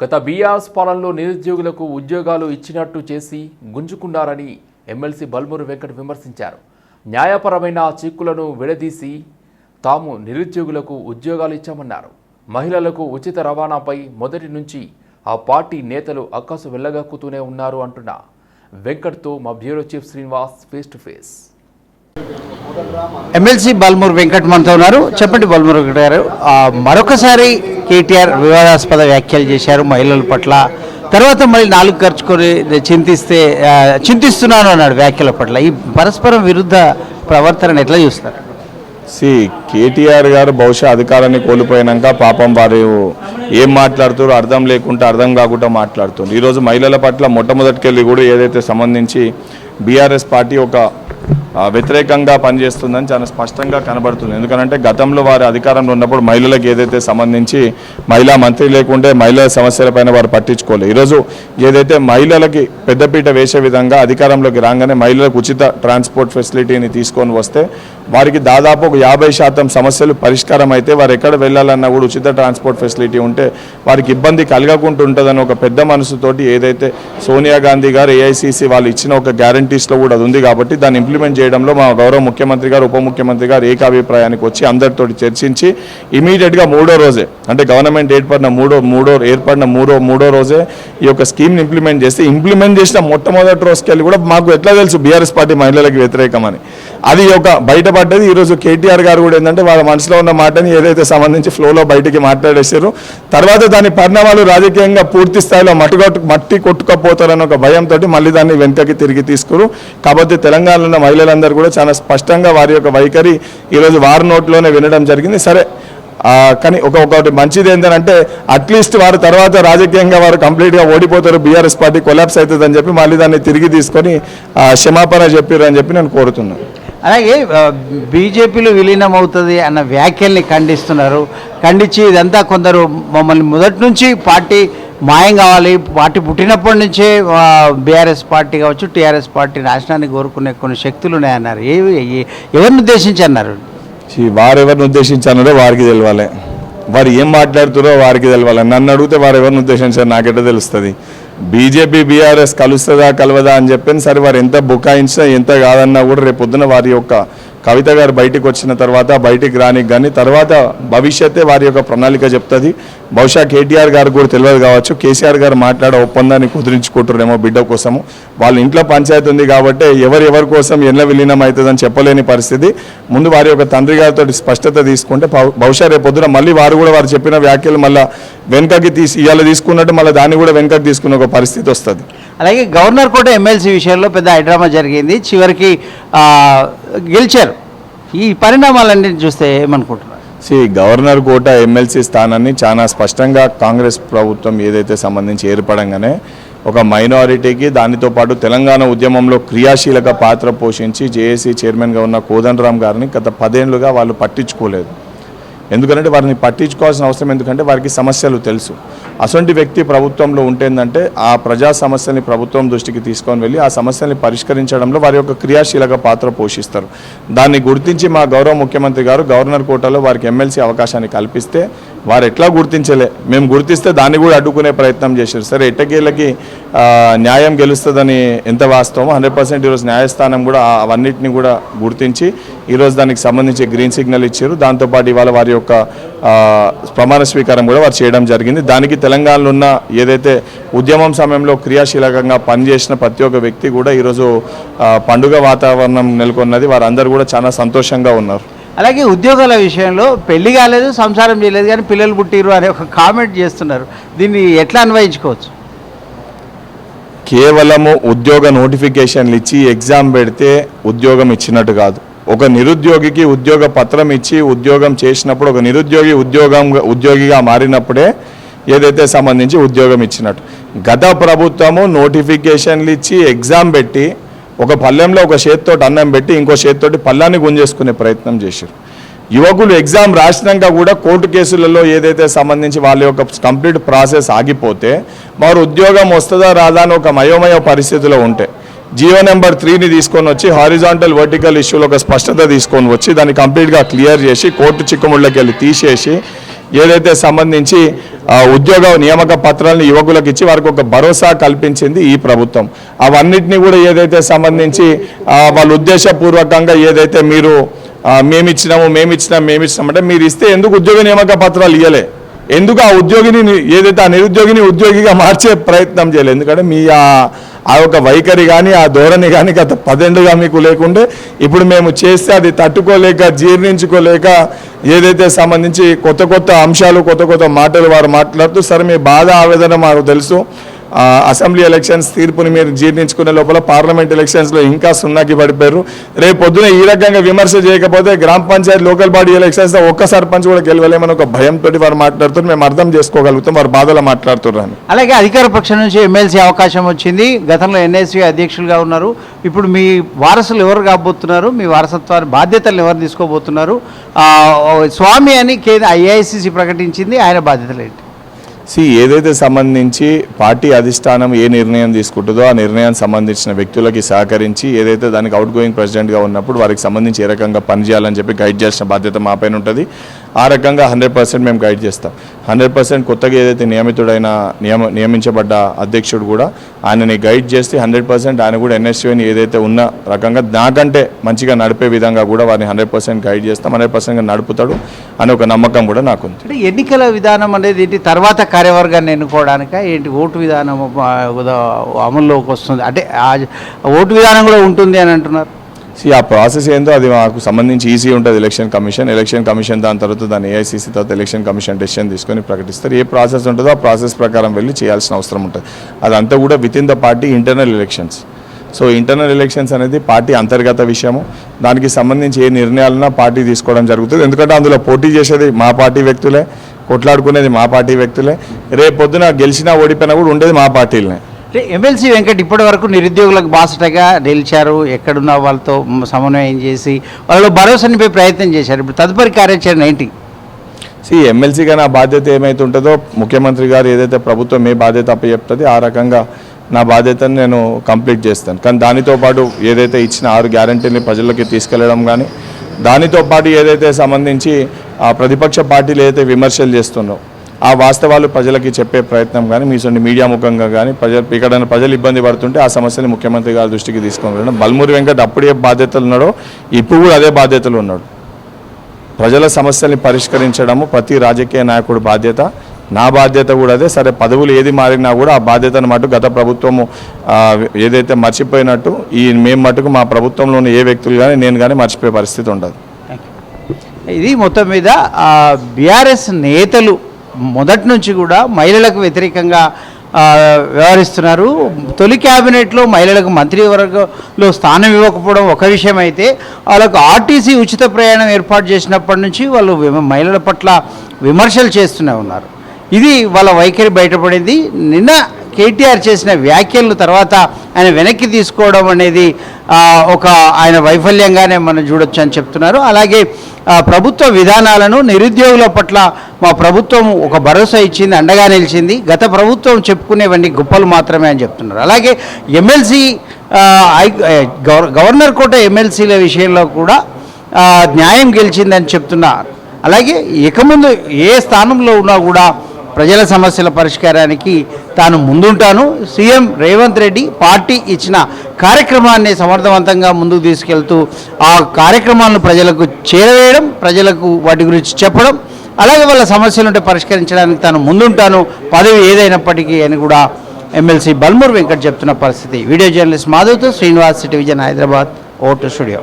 గత బీఆర్ఎస్ పాలనలో నిరుద్యోగులకు ఉద్యోగాలు ఇచ్చినట్టు చేసి గుంజుకున్నారని ఎమ్మెల్సీ బల్మూరు వెంకట్ విమర్శించారు. న్యాయపరమైన చిక్కులను విడదీసి తాము నిరుద్యోగులకు ఉద్యోగాలు ఇచ్చామన్నారు. మహిళలకు ఉచిత రవాణాపై మొదటి నుంచి ఆ పార్టీ నేతలు అక్కసు వెళ్ళగక్కుతూనే ఉన్నారు అంటున్న. వెంకట్తో మా bureau chief Srinivas face to face. MLC Balmuri Venkat మనతో ఉన్నారు. చెప్పండి బాల్మూరు వెంకట్ గారు మరొకసారి కేటీఆర్ వివాదాస్పద వ్యాఖ్యలు చేశారు మహిళల పట్ల. తర్వాత మళ్ళీ నాలుగు ఖర్చుకొని చింతిస్తే చింతిస్తున్నాను అన్నాడు వ్యాఖ్యల పట్ల. ఈ పరస్పరం విరుద్ధ ప్రవర్తనను ఎట్లా చూస్తారు? సి కేటీఆర్ గారు బహుశా అధికారాన్ని కోల్పోయినాక పాపం వారు ఏం మాట్లాడుతారో అర్థం లేకుండా అర్థం కాకుండా మాట్లాడుతుంది ఈరోజు మహిళల పట్ల మొట్టమొదటికెళ్ళి కూడా ఏదైతే సంబంధించి బీఆర్ఎస్ పార్టీ ఒక వ్యతిరేకంగా పనిచేస్తుందని చాలా స్పష్టంగా కనబడుతుంది. ఎందుకంటే గతంలో వారి అధికారంలో ఉన్నప్పుడు మహిళలకు ఏదైతే సంబంధించి మహిళా మంత్రి లేకుంటే మహిళల సమస్యలపైన వారు పట్టించుకోలేదు ఈరోజు ఏదైతే మహిళలకి పెద్దపీట వేసే విధంగా అధికారంలోకి రాగానే మహిళలకు ఉచిత ట్రాన్స్పోర్ట్ ఫెసిలిటీని తీసుకొని వస్తే వారికి దాదాపు ఒక యాభై శాతం సమస్యలు పరిష్కారం అయితే వారు ఎక్కడ వెళ్ళాలన్నా కూడా ఉచిత ట్రాన్స్పోర్ట్ ఫెసిలిటీ ఉంటే వారికి ఇబ్బంది కలగకుండా ఉంటుందని ఒక పెద్ద మనసుతోటి ఏదైతే సోనియా గాంధీ గారు ఏఐసిసి వాళ్ళు ఇచ్చిన ఒక గ్యారంటీస్లో కూడా అది ఉంది కాబట్టి దాన్ని ఇంప్లిమెంట్ చేయడంలో మా గౌరవ ముఖ్యమంత్రి గారు ఉప ముఖ్యమంత్రి గారు ఏకాభిప్రాయానికి వచ్చి అందరితో చర్చించి ఇమీడియట్గా మూడో రోజే అంటే గవర్నమెంట్ ఏర్పడిన మూడో మూడో ఏర్పడిన మూడో మూడో రోజే ఈ యొక్క స్కీమ్ని ఇంప్లిమెంట్ చేస్తే ఇంప్లిమెంట్ చేసిన మొట్టమొదటి రోజుకెళ్ళి కూడా మాకు ఎట్లా తెలుసు బీఆర్ఎస్ పార్టీ మహిళలకు వ్యతిరేకమని. అది ఒక బయటపడ్డది. ఈరోజు కేటీఆర్ గారు కూడా ఏంటంటే వాళ్ళ మనసులో ఉన్న మాటని ఏదైతే సంబంధించి ఫ్లోలో బయటికి మాట్లాడేశారు తర్వాత దాని పరిణామాలు రాజకీయంగా పూర్తి స్థాయిలో మట్టుకొట్టు మట్టి కొట్టుకపోతారని ఒక భయంతో మళ్ళీ దాన్ని వెనుకకి తిరిగి తీసుకురు. కాబట్టి తెలంగాణలో ఉన్న మహిళలందరూ కూడా చాలా స్పష్టంగా వారి యొక్క వైఖరి ఈరోజు వారి నోట్లోనే వినడం జరిగింది. సరే కానీ ఒక ఒకటి మంచిది ఏంటంటే అట్లీస్ట్ వారు తర్వాత రాజకీయంగా వారు కంప్లీట్గా ఓడిపోతారు బీఆర్ఎస్ పార్టీ కొలాప్స్ అవుతుందని చెప్పి మళ్ళీ దాన్ని తిరిగి తీసుకొని క్షమాపణ చెప్పారు అని చెప్పి నేను కోరుతున్నాను అలాగే బీజేపీలో విలీనం అవుతుంది అన్న వ్యాఖ్యల్ని ఖండిస్తున్నారు. ఖండించి ఇదంతా కొందరు మమ్మల్ని మొదటి నుంచి పార్టీ మాయం కావాలి. పార్టీ పుట్టినప్పటి నుంచే బీఆర్ఎస్ పార్టీ కావచ్చు టీఆర్ఎస్ పార్టీ నాశనాన్ని కోరుకునే కొన్ని శక్తులు ఉన్నాయన్నారు. ఏవి ఏ- ఎవరిని ఉద్దేశించి అన్నారు వారు ఎవరిని ఉద్దేశించారో వారికి తెలియాలి వారు ఏం మాట్లాడుతారో వారికి తెలియాలి నన్ను అడిగితే వారు ఎవరిని ఉద్దేశించారు? నాకెట్ట తెలుస్తుంది. బీజేపీ బీఆర్ఎస్ కలుస్తుందా కలవదా అని చెప్పిన సరే వారు ఎంత బుకాయించినా ఎంత కాదన్నా కూడా రేపు పొద్దున వారి యొక్క కవిత గారు బయటికి వచ్చిన తర్వాత బయటికి రానికి కానీ తర్వాత భవిష్యత్తే వారి యొక్క ప్రణాళిక చెప్తుంది. బహుశా కేటీఆర్ గారు కూడా తెలియదు కావచ్చు. కేసీఆర్ గారు మాట్లాడే ఒప్పందాన్ని కుదిరించుకుంటారేమో బిడ్డ కోసము. వాళ్ళ ఇంట్లో పంచాయతీ ఉంది కాబట్టి ఎవరు ఎవరి కోసం ఎన్న విలీనం అవుతుందని చెప్పలేని పరిస్థితి. ముందు వారి యొక్క తండ్రి గారితో స్పష్టత తీసుకుంటే బహుశా రేపు పొద్దున మళ్ళీ వారు కూడా వారు చెప్పిన వ్యాఖ్యలు మళ్ళీ వెనుకకి తీసి ఇవాళ తీసుకున్నట్టు మళ్ళీ దాన్ని కూడా వెనుకకి తీసుకునే ఒక పరిస్థితి వస్తుంది. అలాగే గవర్నర్ కూడా ఎమ్మెల్సీ విషయంలో పెద్ద హైడ్రామా జరిగింది. చివరికి గెలిచారు. ఈ పరిణామాలన్నింటినీ చూస్తే ఏమనుకుంటున్నారు? సి గవర్నర్ కోట ఎమ్మెల్సీ స్థానాన్ని చాలా స్పష్టంగా కాంగ్రెస్ ప్రభుత్వం ఏదైతే సంబంధించి ఏర్పడంగానే ఒక మైనారిటీకి దానితో పాటు తెలంగాణ ఉద్యమంలో క్రియాశీలక పాత్ర పోషించి జేఏసీ చైర్మన్గా ఉన్న కోదండరామ్ గారిని గత పదేళ్ళుగా వాళ్ళు పట్టించుకోలేదు. ఎందుకంటే వారిని పట్టించుకోవాల్సిన అవసరం ఎందుకంటే వారికి సమస్యలు తెలుసు. అసొంటి వ్యక్తి ప్రభుత్వంలో ఉంటేందంటే ఆ ప్రజా సమస్యల్ని ప్రభుత్వం దృష్టికి తీసుకొని వెళ్ళి ఆ సమస్యల్ని పరిష్కరించడంలో వారి యొక్క క్రియాశీలక పాత్ర పోషిస్తారు. దాన్ని గుర్తించి మా గౌరవ ముఖ్యమంత్రి గారు గవర్నర్ కోటాలో వారికి ఎమ్మెల్సీ అవకాశాన్ని కల్పిస్తే వారు ఎట్లా గుర్తించలే? మేము గుర్తిస్తే దాన్ని కూడా అడ్డుకునే ప్రయత్నం చేశారు. సరే ఎట్టకేళ్ళకి న్యాయం గెలుస్తుందని ఎంత వాస్తవం? హండ్రెడ్ పర్సెంట్ ఈరోజు న్యాయస్థానం కూడా అవన్నిటిని కూడా గుర్తించి ఈరోజు దానికి సంబంధించి గ్రీన్ సిగ్నల్ ఇచ్చారు. దాంతోపాటు ఇవాళ వారి యొక్క ప్రమాణ స్వీకారం కూడా వారు చేయడం జరిగింది. దానికి తెలంగాణలో ఉన్న ఏదైతే ఉద్యమం సమయంలో క్రియాశీలకంగా పనిచేసిన ప్రతి ఒక్క వ్యక్తి కూడా ఈరోజు పండుగ వాతావరణం నెలకొన్నది. వారందరూ కూడా చాలా సంతోషంగా ఉన్నారు. అలాగే ఉద్యోగాల విషయంలో పెళ్ళి కాలేదు సంసారం చేయలేదు కానీ పిల్లలు పుట్టిరు అనే ఒక కామెంట్ చేస్తున్నారు. దీన్ని ఎట్లా అన్వయించుకోవచ్చు? కేవలము ఉద్యోగ నోటిఫికేషన్లు ఇచ్చి ఎగ్జామ్ పెడితే ఉద్యోగం ఇచ్చినట్టు కాదు. ఒక నిరుద్యోగికి ఉద్యోగ పత్రం ఇచ్చి ఉద్యోగం చేసినప్పుడు ఒక నిరుద్యోగి ఉద్యోగం ఉద్యోగిగా మారినప్పుడే ఏదైతే సంబంధించి ఉద్యోగం ఇచ్చినట్టు. గత ప్రభుత్వము నోటిఫికేషన్లు ఇచ్చి ఎగ్జామ్ పెట్టి ఒక పల్లెంలో ఒక చేతితోటి అన్నం పెట్టి ఇంకో చేతితోటి పళ్ళాన్ని గుంజేసుకునే ప్రయత్నం చేశారు యువకులు ఎగ్జామ్ రాసినాక కూడా కోర్టు కేసులలో ఏదైతే సంబంధించి వాళ్ళ యొక్క కంప్లీట్ ప్రాసెస్ ఆగిపోతే వారు ఉద్యోగం వస్తుందా రాదా అని ఒక మయోమయ పరిస్థితిలో ఉంటే జియో నెంబర్ త్రీని తీసుకొని వచ్చి హారిజాంటల్ వర్టికల్ ఇష్యూలో ఒక స్పష్టత తీసుకొని వచ్చి దాన్ని కంప్లీట్గా క్లియర్ చేసి కోర్టు చిక్కుముళ్ళకి వెళ్ళి తీసేసి ఏదైతే సంబంధించి ఉద్యోగ నియామక పత్రాలను యువకులకు ఇచ్చి వారికి ఒక భరోసా కల్పించింది ఈ ప్రభుత్వం. అవన్నిటిని కూడా ఏదైతే సంబంధించి వాళ్ళు వాళ్ళ ఉద్దేశపూర్వకంగా ఏదైతే మీరు మేమిచ్చినాము మేమిచ్చినాం మేమిచ్చినాం అంటే మీరు ఇస్తే ఎందుకు ఉద్యోగ నియామక పత్రాలు ఇవ్వలే ఎందుకు ఆ ఉద్యోగిని ఏదైతే ఆ నిరుద్యోగిని ఉద్యోగిగా మార్చే ప్రయత్నం చేయలేదు ఎందుకంటే మీ ఆ ఆ యొక్క వైఖరి కానీ ఆ ధోరణి కానీ గత పదేండుగా మీకు లేకుండే ఇప్పుడు మేము చేస్తే అది తట్టుకోలేక జీర్ణించుకోలేక ఏదైతే సంబంధించి కొత్త కొత్త అంశాలు కొత్త కొత్త మాటలు వారు మాట్లాడుతూ సరే మీ బాధ ఆవేదన మాకు తెలుసు. అసెంబ్లీ ఎలక్షన్స్ తీర్పుని మీరు జీర్ణించుకునే లోపల పార్లమెంట్ ఎలక్షన్స్లో ఇంకా సున్నాకి పడిపోయారు. రేపు పొద్దున ఈ రకంగా విమర్శ చేయకపోతే గ్రామ పంచాయతీ లోకల్ బాడీ ఎలక్షన్స్లో ఒక్క సర్పంచ్ కూడా గెలవలేమని ఒక భయంతో వారు మాట్లాడుతున్నారు. మేము అర్థం చేసుకోగలుగుతాం వారు బాధలో మాట్లాడుతున్నారు అలాగే అధికార పక్షం నుంచి ఎమ్మెల్సీ అవకాశం వచ్చింది. గతంలో ఎన్ఎస్సీ అధ్యక్షులుగా ఉన్నారు. ఇప్పుడు మీ వారసులు ఎవరు కాబోతున్నారు? మీ వారసత్వాన్ని బాధ్యతలు ఎవరు తీసుకోబోతున్నారు? స్వామి అని కేంద్ర ఐఐసిసి ప్రకటించింది. ఆయన బాధ్యతలు ఏంటి? సి ఏదైతే సంబంధించి పార్టీ అధిష్టానం ఏ నిర్ణయం తీసుకుంటుందో ఆ నిర్ణయానికి సంబంధించిన వ్యక్తులకి సహకరించి ఏదైతే దానికి అవుట్ గోయింగ్ ప్రెసిడెంట్గా ఉన్నప్పుడు వారికి సంబంధించి ఏ రకంగా పనిచేయాలని చెప్పి గైడ్ చేసిన బాధ్యత మా పైన ఉంటుంది. ఆ రకంగా హండ్రెడ్ పర్సెంట్ మేము గైడ్ చేస్తాం. హండ్రెడ్ పర్సెంట్ కొత్తగా ఏదైతే నియమితుడైన నియమ నియమించబడ్డ అధ్యక్షుడు కూడా ఆయనని గైడ్ చేస్తే హండ్రెడ్ పర్సెంట్ ఆయన కూడా ఎన్ఎస్యూని ఏదైతే ఉన్న రకంగా నాకంటే మంచిగా నడిపే విధంగా కూడా వారిని హండ్రెడ్ పర్సెంట్ గైడ్ చేస్తాం. హండ్రెడ్ పర్సెంట్గా నడుపుతాడు అనే ఒక నమ్మకం కూడా నాకుంది అంటే ఎన్నికల విధానం అనేది ఏంటి? తర్వాత కార్యవర్గాన్ని ఎన్నుకోవడానిక? ఏంటి ఓటు విధానం అమల్లోకి వస్తుంది? అంటే ఆ ఓటు విధానం కూడా ఉంటుంది అని అంటున్నారు. సి ఆ ప్రాసెస్ ఏందో అది మాకు సంబంధించి ఈజీ ఉంటుంది. ఎలక్షన్ కమిషన్ ఎలక్షన్ కమిషన్ దాని తర్వాత దాని ఏఐసీసీ తర్వాత ఎలక్షన్ కమిషన్ డెసిషన్ తీసుకొని ప్రకటిస్తారు. ఏ ప్రాసెస్ ఉంటుందో ఆ ప్రాసెస్ ప్రకారం వెళ్ళి చేయాల్సిన అవసరం ఉంటుంది. అదంతా కూడా with in the party internal elections so internal elections అనేది పార్టీ అంతర్గత విషయము. దానికి సంబంధించి ఏ నిర్ణయాలన్నా పార్టీ తీసుకోవడం జరుగుతుంది. ఎందుకంటే అందులో పోటీ చేసేది మా పార్టీ వ్యక్తులే కొట్లాడుకునేది మా పార్టీ వ్యక్తులే. రేపు పొద్దున గెలిచినా ఓడిపోయినా కూడా ఉండేది మా పార్టీలనే. ఎమ్మెల్సీ వెంకట్ ఇప్పటి వరకు నిరుద్యోగులకు బాసటగా నిలిచారు. ఎక్కడున్న వాళ్ళతో సమన్వయం చేసి వాళ్ళలో భరోసానిపై ప్రయత్నం చేశారు. ఇప్పుడు తదుపరి కార్యాచరణ ఏంటి? సి ఎమ్మెల్సీగా నా బాధ్యత ఏమైతే ఉంటుందో ముఖ్యమంత్రి గారు ఏదైతే ప్రభుత్వం ఏ బాధ్యత అప్పచెప్తుంది ఆ రకంగా నా బాధ్యతను నేను కంప్లీట్ చేస్తాను. కానీ దానితో పాటు ఏదైతే ఇచ్చిన ఆరు గ్యారంటీని ప్రజలకి తీసుకెళ్ళడం కానీ దానితో పాటు ఏదైతే సంబంధించి ఆ ప్రతిపక్ష పార్టీలు ఏదైతే విమర్శలు చేస్తున్నారో ఆ వాస్తవాలు ప్రజలకి చెప్పే ప్రయత్నం కానీ మీ మీడియా ముఖంగా కానీ ప్రజలు ఇక్కడ ప్రజలు ఇబ్బంది పడుతుంటే ఆ సమస్యని ముఖ్యమంత్రి గారి దృష్టికి తీసుకొని వెళ్ళడం. బల్మూరి వెంకట్ అప్పుడు ఏ బాధ్యతలు ఉన్నాడో ఇప్పుడు కూడా అదే బాధ్యతలు ఉన్నాడు. ప్రజల సమస్యల్ని పరిష్కరించడము ప్రతి రాజకీయ నాయకుడు బాధ్యత. నా బాధ్యత కూడా అదే. సరే పదవులు ఏది మారినా కూడా ఆ బాధ్యతను మటు గత ప్రభుత్వము ఏదైతే మర్చిపోయినట్టు ఈ మేము మటుకు మా ప్రభుత్వంలో ఉన్న ఏ వ్యక్తులు కానీ నేను కానీ మర్చిపోయే పరిస్థితి ఉండదు. ఇది మొత్తం మీద బీఆర్ఎస్ నేతలు మొదటి నుంచి కూడా మహిళలకు వ్యతిరేకంగా వ్యవహరిస్తున్నారు. తొలి క్యాబినెట్లో మహిళలకు మంత్రివర్గంలో స్థానం ఇవ్వకపోవడం ఒక విషయం అయితే వాళ్ళకు ఆర్టీసీ ఉచిత ప్రయాణం ఏర్పాటు చేసినప్పటి నుంచి వాళ్ళు మహిళల పట్ల విమర్శలు చేస్తూనే ఉన్నారు. ఇది వాళ్ళ వైఖరి బయటపడింది. నిన్న కేటీఆర్ చేసిన వ్యాఖ్యలు తర్వాత ఆయన వెనక్కి తీసుకోవడం అనేది ఒక ఆయన వైఫల్యంగానే మనం చూడొచ్చు అని చెప్తున్నారు. అలాగే ప్రభుత్వ విధానాలను నిరుద్యోగుల పట్ల మా ప్రభుత్వం ఒక భరోసా ఇచ్చింది అండగా నిలిచింది. గత ప్రభుత్వం చెప్పుకునేవన్నీ గొప్పలు మాత్రమే అని చెప్తున్నారు. అలాగే ఎమ్మెల్సీ గవర్నర్ కోట ఎమ్మెల్సీల విషయంలో కూడా న్యాయం గెలిచిందని చెప్తున్నారు. అలాగే ఇక ముందు ఏ స్థానంలో ఉన్నా కూడా ప్రజల సమస్యల పరిష్కారానికి తాను ముందుంటాను. సీఎం రేవంత్ రెడ్డి పార్టీ ఇచ్చిన కార్యక్రమాన్ని సమర్థవంతంగా ముందుకు తీసుకెళ్తూ ఆ కార్యక్రమాలను ప్రజలకు చేరవేయడం ప్రజలకు వాటి గురించి చెప్పడం అలాగే వాళ్ళ సమస్యలు ఉంటే పరిష్కరించడానికి తాను ముందుంటాను. పదవి ఏదైనప్పటికీ అని కూడా ఎమ్మెల్సీ బల్మూర్ వెంకట్ చెప్తున్న పరిస్థితి. వీడియో జర్నలిస్ట్ మాధవ్తో శ్రీనివాస్ సిటీ హైదరాబాద్ ఓటు స్టూడియో.